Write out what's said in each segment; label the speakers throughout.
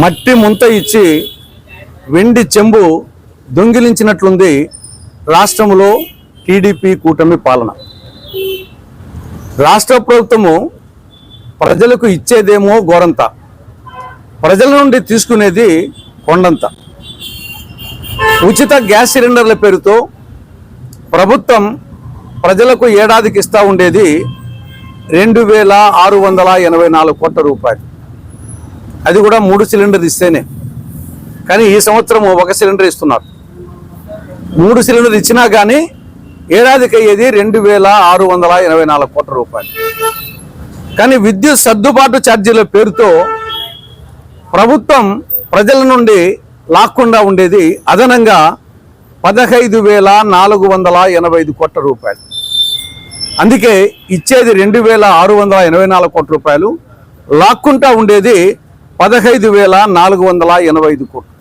Speaker 1: మట్టి ముంత ఇచ్చి వెండి చెంబు దొంగిలించినట్లుంది రాష్ట్రంలో టీడీపీ కూటమి పాలన. రాష్ట్ర ప్రభుత్వము ప్రజలకు ఇచ్చేదేమో గోరంత. ప్రజల నుండి తీసుకునేది కొండంత. ఉచిత గ్యాస్ సిలిండర్ల పేరుతో ప్రభుత్వం ప్రజలకు ఏడాదికి ఇస్తూ ఉండేది రెండు వేల ఆరు వందల ఎనభై నాలుగు కోట్ల రూపాయలు. అది కూడా మూడు సిలిండర్ ఇస్తేనే. కానీ ఈ సంవత్సరం ఒక సిలిండర్ ఇస్తున్నారు. మూడు సిలిండర్ ఇచ్చినా కానీ ఏడాదికి అయ్యేది రెండు వేల ఆరు వందల ఎనభై నాలుగు కోట్ల రూపాయలు. కానీ విద్యుత్ సర్దుబాటు ఛార్జీల పేరుతో ప్రభుత్వం ప్రజల నుండి లాక్కుండా ఉండేది అదనంగా పదహైదు వేల నాలుగు వందల ఎనభై ఐదు కోట్ల రూపాయలు. అందుకే ఇచ్చేది రెండు వేల ఆరు వందల ఎనభై నాలుగు కోట్ల రూపాయలు. లాక్కుంటా ఉండేది పదహైదు వేల నాలుగు వందల ఎనభై ఐదు కోట్లు.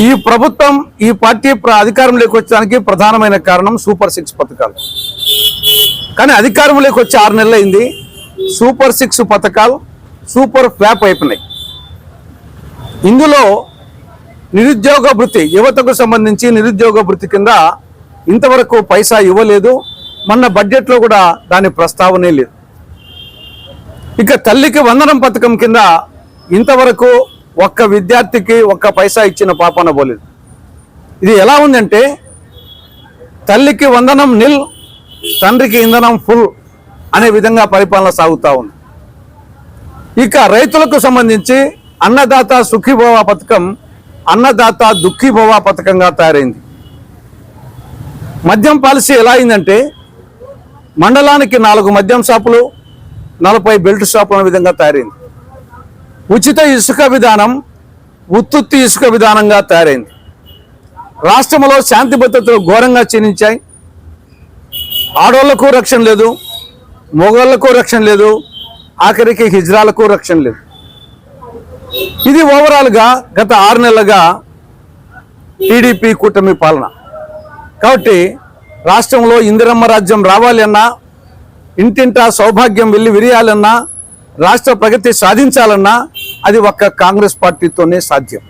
Speaker 1: ఈ ప్రభుత్వం ఈ పార్టీ ప్ర- అధికారంలోకి వచ్చడానికి ప్రధానమైన కారణం సూపర్ సిక్స్ పథకాలు. కానీ అధికారంలోకి వచ్చి ఆరు నెలలు అయింది సూపర్ సిక్స్ పథకాలు సూపర్ ఫ్లాప్ అయిపోయినాయి. ఇందులో నిరుద్యోగ భృతి యువతకు సంబంధించి నిరుద్యోగ భృతి కింద ఇంతవరకు పైసా ఇవ్వలేదు. మొన్న బడ్జెట్లో కూడా దాని ప్రస్తావనే లేదు. ఇక తల్లికి వందనం పథకం కింద ఇంతవరకు ఒక్క విద్యార్థికి ఒక్క పైసా ఇచ్చిన పాపన పోలేదు. ఇది ఎలా ఉందంటే తల్లికి వందనం నిల్ తండ్రికి ఇంధనం ఫుల్ అనే విధంగా పరిపాలన సాగుతూ ఉంది. ఇక రైతులకు సంబంధించి అన్నదాత సుఖీభవ పథకం అన్నదాత దుఃఖీభవ పథకంగా తయారైంది. మద్యం పాలసీ ఎలా అయిందంటే మండలానికి నాలుగు మద్యం షాపులు నలభై బెల్ట్ షాపులు అనే విధంగా తయారైంది. ఉచిత ఇసుక విధానం ఉత్తుత్తి ఇసుక విధానంగా తయారైంది. రాష్ట్రంలో శాంతి భద్రతలు ఘోరంగా క్షీణించాయి. ఆడవాళ్ళకు రక్షణ లేదు మొగోళ్ళకు రక్షణ లేదు ఆఖరికి హిజ్రాలకు రక్షణ లేదు. ఇది ఓవరాల్గా గత ఆరు నెలలుగా టీడీపీ కూటమి పాలన. కాబట్టి రాష్ట్రంలో ఇందిరమ్మ రాజ్యం రావాలి అన్నా ఇంటింటా సౌభాగ్యం వెళ్ళి విరియాలన్నా రాష్ట్ర ప్రగతి సాధించాలన్నా అది ఒక్క కాంగ్రెస్ పార్టీతోనే సాధ్యం.